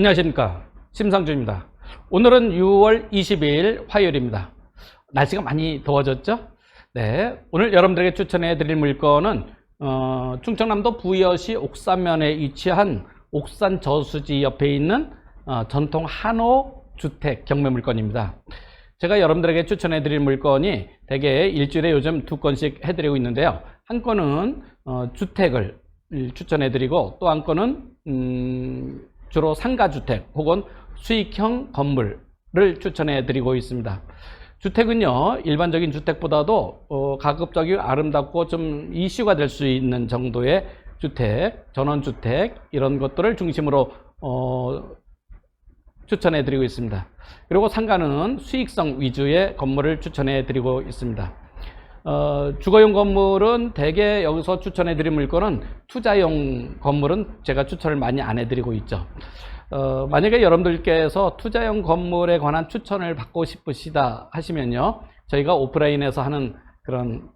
안녕하십니까. 심상준입니다. 오늘은 6월 20일 화요일입니다. 날씨가 많이 더워졌죠? 네. 오늘 여러분들에게 추천해 드릴 물건은, 어, 충청남도 부여시 옥산면에 위치한 옥산 저수지 옆에 있는 어, 전통 한옥 주택 경매 물건입니다. 제가 여러분들에게 추천해 드릴 물건이 대개 일주일에 요즘 두 건씩 해드리고 있는데요. 한 건은 어, 주택을 추천해 드리고 또 한 건은 음, 주로 상가주택 혹은 수익형 건물을 추천해 드리고 있습니다. 주택은요, 일반적인 주택보다도 어, 가급적이 아름답고 좀 이슈가 될 수 있는 정도의 주택, 전원주택, 이런 것들을 중심으로 어, 추천해 드리고 있습니다. 그리고 상가는 수익성 위주의 건물을 추천해 드리고 있습니다. 어, 주거용 건물은 대개 여기서 추천해 드린 물건은 투자용 건물은 제가 추천을 많이 안 해드리고 있죠. 어, 만약에 여러분들께서 투자용 건물에 관한 추천을 받고 싶으시다 하시면요. 저희가 오프라인에서 하는 그런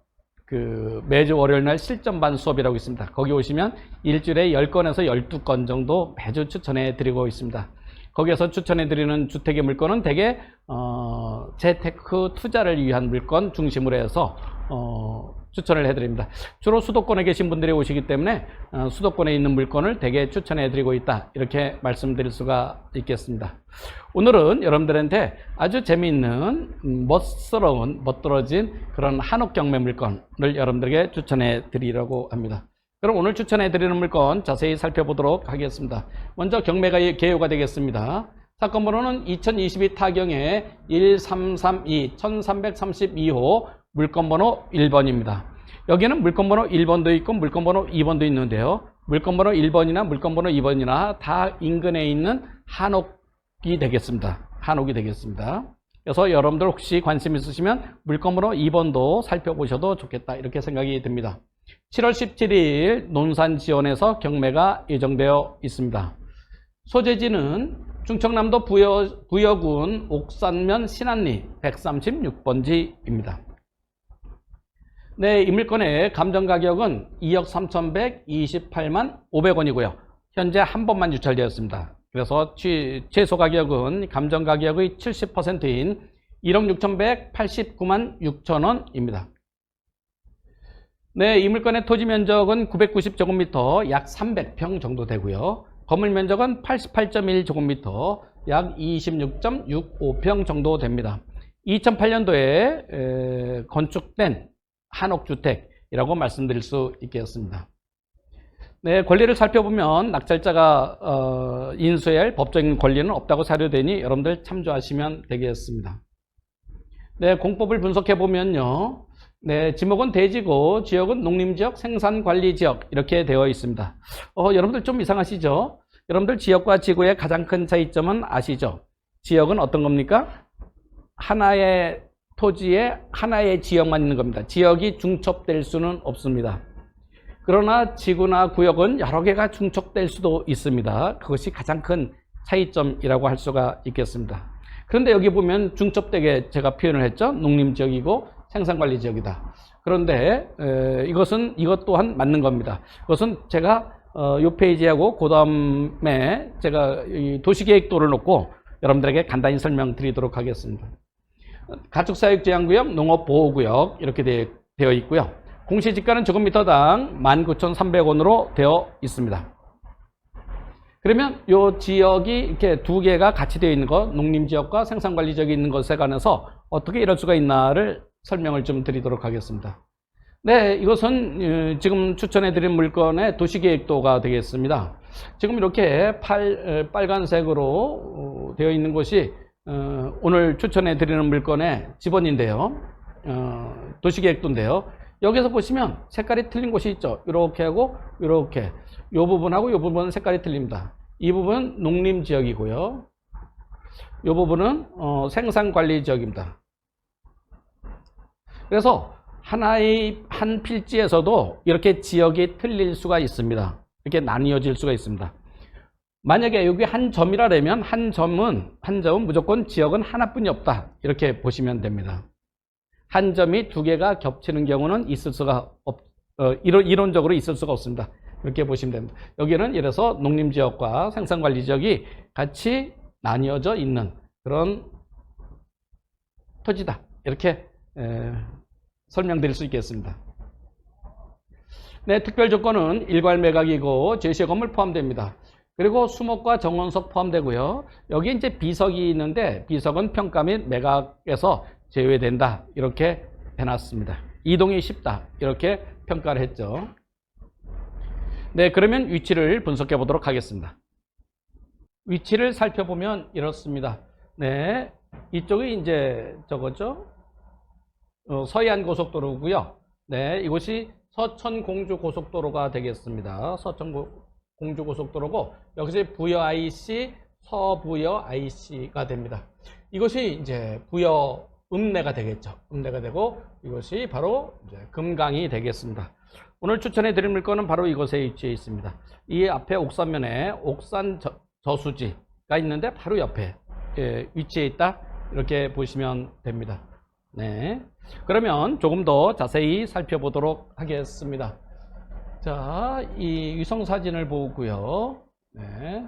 그 매주 월요일 날 실전반 수업이라고 있습니다. 거기 오시면 일주일에 10건에서 12건 정도 매주 추천해 드리고 있습니다. 거기에서 추천해 드리는 주택의 물건은 대개 어, 재테크 투자를 위한 물건 중심으로 해서 어, 추천을 해드립니다. 주로 수도권에 계신 분들이 오시기 때문에 어, 수도권에 있는 물건을 대개 추천해 드리고 있다. 이렇게 말씀드릴 수가 있겠습니다. 오늘은 여러분들한테 아주 재미있는 음, 멋스러운 멋들어진 그런 한옥 경매 물건을 여러분들에게 추천해 드리려고 합니다. 그럼 오늘 추천해 드리는 물건 자세히 살펴보도록 하겠습니다. 먼저 경매가 개요가 되겠습니다. 사건 번호는 2022 타경의 1332 1332호 물건 번호 1번입니다. 여기는 물건 번호 1번도 있고 물건 번호 2번도 있는데요. 물건 번호 1번이나 물건 번호 2번이나 다 인근에 있는 한옥이 되겠습니다. 한옥이 되겠습니다. 그래서 여러분들 혹시 관심 있으시면 물건 번호 2번도 살펴보셔도 좋겠다 이렇게 생각이 듭니다. 7월 17일 논산 지원에서 경매가 예정되어 있습니다. 소재지는 충청남도 부여, 부여군 옥산면 신안리 136번지입니다. 네, 이 물건의 감정 가격은 2억 3,128만 500원이고요. 현재 한 번만 유찰되었습니다. 그래서 취, 최소 가격은 감정 가격의 70%인 1억 6,189만 6천원입니다. 네, 이 물건의 토지 면적은 990제곱미터 약 300평 정도 되고요. 건물 면적은 88.1제곱미터 약 26.65평 정도 됩니다. 2008년도에 건축된 한옥주택이라고 말씀드릴 수 있겠습니다. 네, 권리를 살펴보면 낙찰자가 어, 인수해야 할 법적인 권리는 없다고 사료되니 여러분들 참조하시면 되겠습니다. 네, 공법을 분석해 보면요. 네, 지목은 대지고 지역은 농림지역, 생산관리지역 이렇게 되어 있습니다. 어, 여러분들 좀 이상하시죠? 여러분들 지역과 지구의 가장 큰 차이점은 아시죠? 지역은 어떤 겁니까? 하나의 토지에 하나의 지역만 있는 겁니다. 지역이 중첩될 수는 없습니다. 그러나 지구나 구역은 여러 개가 중첩될 수도 있습니다. 그것이 가장 큰 차이점이라고 할 수가 있겠습니다. 그런데 여기 보면 중첩되게 제가 표현을 했죠. 농림지역이고 생산관리 지역이다. 그런데 에, 이것은 이것 또한 맞는 겁니다. 그것은 제가 어, 이 페이지하고 그 다음에 제가 도시계획도를 놓고 여러분들에게 간단히 설명드리도록 하겠습니다. 가축사육제한구역, 농업보호구역 이렇게 되, 되어 있고요. 공시지가는 제곱미터당 19,300원으로 되어 있습니다. 그러면 이 지역이 이렇게 두 개가 같이 되어 있는 것, 농림지역과 생산관리지역이 있는 것에 관해서 어떻게 이럴 수가 있나를 설명을 좀 드리도록 하겠습니다. 네, 이것은 지금 추천해드린 물건의 도시계획도가 되겠습니다. 지금 이렇게 팔, 빨간색으로 되어 있는 것이 어, 오늘 추천해 드리는 물건의 지번인데요. 어, 도시계획도인데요. 여기서 보시면 색깔이 틀린 곳이 있죠. 이렇게 하고 이렇게 이 부분하고 이 부분은 색깔이 틀립니다. 이 부분은 농림지역이고요. 이 부분은 어, 생산관리지역입니다. 그래서 하나의 한 필지에서도 이렇게 지역이 틀릴 수가 있습니다. 이렇게 나뉘어질 수가 있습니다. 만약에 여기 한 점이라면 한 점은 한 점은 무조건 지역은 하나뿐이 없다. 이렇게 보시면 됩니다. 한 점이 두 개가 겹치는 경우는 있을 수가 없, 어, 이론, 이론 적으로 있을 수가 없습니다. 이렇게 보시면 됩니다. 여기는 이래서 농림지역과 생산관리지역이 같이 나뉘어져 있는 그런 토지다. 이렇게 에, 설명드릴 수 있겠습니다. 네, 특별 조건은 일괄 매각이고 제시의 건물 포함됩니다. 그리고 수목과 정원석 포함되고요. 여기 이제 비석이 있는데 비석은 평가 및 매각에서 제외된다. 이렇게 해놨습니다. 이동이 쉽다. 이렇게 평가를 했죠. 네, 그러면 위치를 분석해 보도록 하겠습니다. 위치를 살펴보면 이렇습니다. 네, 이쪽이 이제 저거죠. 어, 서해안 고속도로고요. 네, 이곳이 서천 공주 고속도로가 되겠습니다. 서천 고- 공주 고속도로고 여기서 부여 IC, 서부여 IC가 됩니다. 이것이 이제 부여 읍내가 되겠죠. 읍내가 되고 이것이 바로 금강이 되겠습니다. 오늘 추천해 드릴 물건은 바로 이곳에 위치해 있습니다. 이 앞에 옥산면에 옥산 저, 저수지가 있는데 바로 옆에 예, 위치해 있다. 이렇게 보시면 됩니다. 네. 그러면 조금 더 자세히 살펴보도록 하겠습니다. 자, 이 위성 사진을 보고요. 네.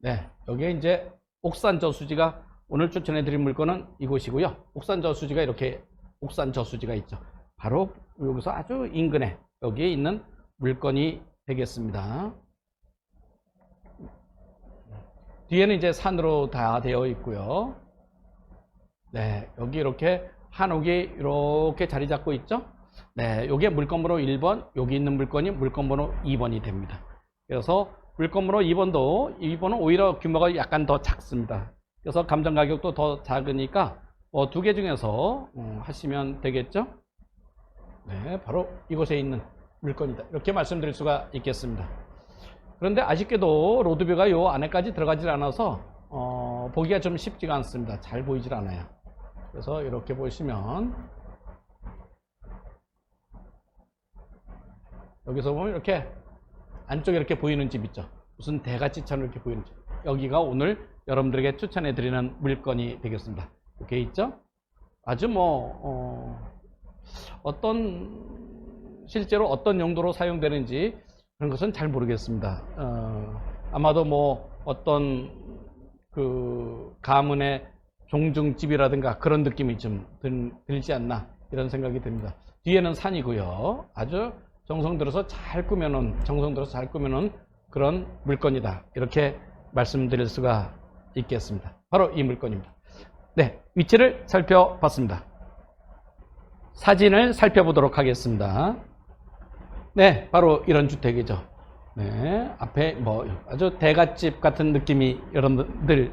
네. 여기에 이제 옥산 저수지가 오늘 추천해 드린 물건은 이곳이고요. 옥산 저수지가 이렇게 옥산 저수지가 있죠. 바로 여기서 아주 인근에 여기에 있는 물건이 되겠습니다. 뒤에는 이제 산으로 다 되어 있고요. 네, 여기 이렇게 한옥이 이렇게 자리 잡고 있죠? 네, 요게 물건번호 1번, 여기 있는 물건이 물건번호 2번이 됩니다. 그래서 물건번호 2번도 2번은 오히려 규모가 약간 더 작습니다. 그래서 감정 가격도 더 작으니까 뭐두개 중에서 음, 하시면 되겠죠? 네, 바로 이곳에 있는 물건이다. 이렇게 말씀드릴 수가 있겠습니다. 그런데 아쉽게도 로드뷰가 요 안에까지 들어가질 않아서 어, 보기가 좀 쉽지가 않습니다. 잘 보이질 않아요. 그래서 이렇게 보시면 여기서 보면 이렇게 안쪽에 이렇게 보이는 집 있죠. 무슨 대가치처럼 이렇게 보이는 집. 여기가 오늘 여러분들에게 추천해 드리는 물건이 되겠습니다. 이렇게 있죠? 아주 뭐 어, 어떤 실제로 어떤 용도로 사용되는지 그런 것은 잘 모르겠습니다. 어, 아마도 뭐 어떤 그 가문의 종중집이라든가 그런 느낌이 좀 들, 들지 않나 이런 생각이 듭니다. 뒤에는 산이고요. 아주 정성 들어서 잘 꾸며놓은 정성 들어서 잘 꾸며놓은 그런 물건이다. 이렇게 말씀드릴 수가 있겠습니다. 바로 이 물건입니다. 네, 위치를 살펴봤습니다. 사진을 살펴보도록 하겠습니다. 네, 바로 이런 주택이죠. 네, 앞에 뭐 아주 대갓집 같은 느낌이 여러분들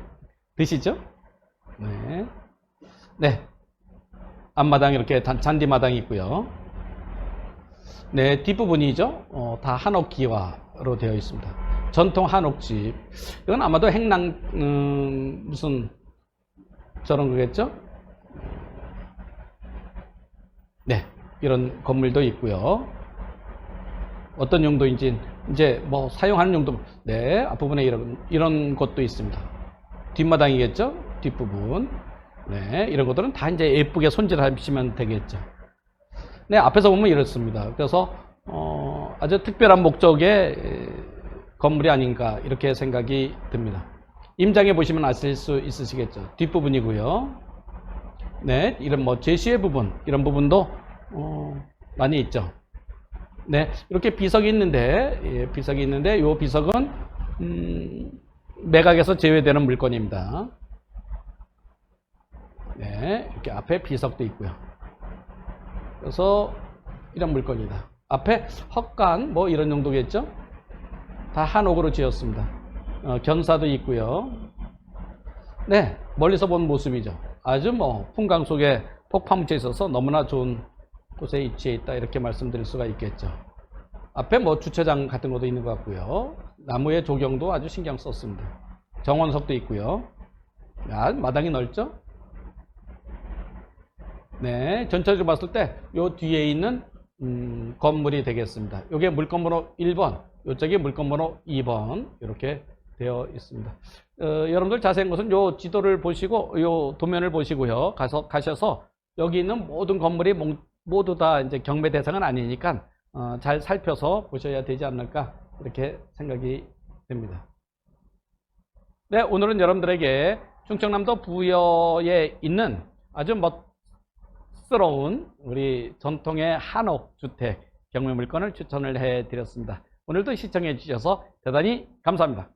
드시죠? 네, 네, 앞마당 이렇게 단- 잔디마당이 있고요. 네, 뒷부분이죠. 어, 다 한옥기와로 되어 있습니다. 전통 한옥집. 이건 아마도 행랑 음, 무슨 저런 거겠죠? 네, 이런 건물도 있고요. 어떤 용도인지 이제 뭐 사용하는 용도 네 앞부분에 이런 이런 것도 있습니다. 뒷마당이겠죠? 뒷부분 네 이런 것들은 다 이제 예쁘게 손질하시면 되겠죠. 네 앞에서 보면 이렇습니다. 그래서 어, 아주 특별한 목적의 에, 건물이 아닌가 이렇게 생각이 듭니다. 임장에 보시면 아실 수 있으시겠죠. 뒷부분이고요. 네 이런 뭐 제시의 부분 이런 부분도 어, 많이 있죠. 네, 이렇게 비석이 있는데, 예, 비석이 있는데, 이 비석은, 음, 매각에서 제외되는 물건입니다. 네, 이렇게 앞에 비석도 있고요. 그래서, 이런 물건이다. 앞에 헛간, 뭐 이런 정도겠죠? 다 한옥으로 지었습니다. 어, 견사도 있고요. 네, 멀리서 본 모습이죠. 아주 뭐, 풍광 속에 폭파 묻혀 있어서 너무나 좋은 곳에 위치해 있다 이렇게 말씀드릴 수가 있겠죠. 앞에 뭐 주차장 같은 것도 있는 것 같고요. 나무의 조경도 아주 신경 썼습니다. 정원석도 있고요. 아, 마당이 넓죠? 네, 전체적으로 봤을 때 요 뒤에 있는 음, 건물이 되겠습니다. 요게 물건번호 1번, 요쪽이 물건번호 2번 이렇게 되어 있습니다. 어, 여러분들 자세한 것은 요 지도를 보시고 요 도면을 보시고요. 가서 가셔서 여기 있는 모든 건물이 몽- 모두 다 이제 경매 대상은 아니니까 어, 잘 살펴서 보셔야 되지 않을까 이렇게 생각이 됩니다. 네, 오늘은 여러분들에게 충청남도 부여에 있는 아주 멋 쑥스러운 우리 전통의 한옥 주택 경매 물건을 추천을 해 드렸습니다. 오늘도 시청해 주셔서 대단히 감사합니다.